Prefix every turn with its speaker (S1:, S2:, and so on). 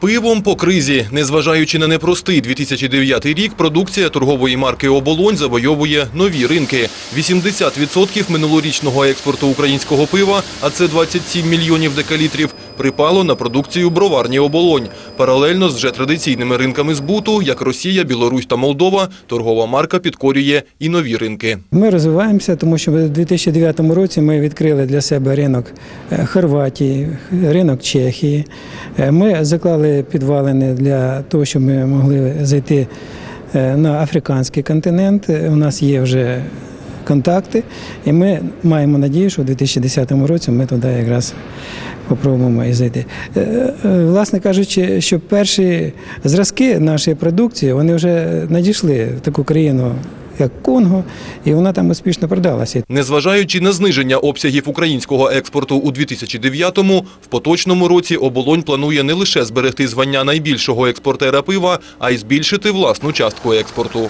S1: Пивом по кризі, незважаючи на непростий 2009 рік, продукція торгової марки «Оболонь» завойовує нові ринки. 80% минулорічного експорту українського пива, а це 27 мільйонів декалітрів, припало на продукцію броварні «Оболонь». Паралельно з вже традиційними ринками збуту, як Росія, Білорусь та Молдова, торгова марка підкорює і нові ринки.
S2: Ми розвиваємося, тому що в 2009 році ми відкрили для себе ринок е, Хорватії, ринок Чехії. Е, Ми заклали підвалини для того, щоб ми могли зайти е, на африканський континент. У нас є вже контакти, і ми маємо надію, що в 2010 році ми туди якраз і зайти. Е, е, Власне кажучи, що перші зразки нашої продукції вони вже надійшли в таку країну, як Конго, і вона там успішно продалася.
S1: Незважаючи на зниження обсягів українського експорту у 2009-му, в поточному році «Оболонь» планує не лише зберегти звання найбільшого експортера пива, а й збільшити власну частку експорту.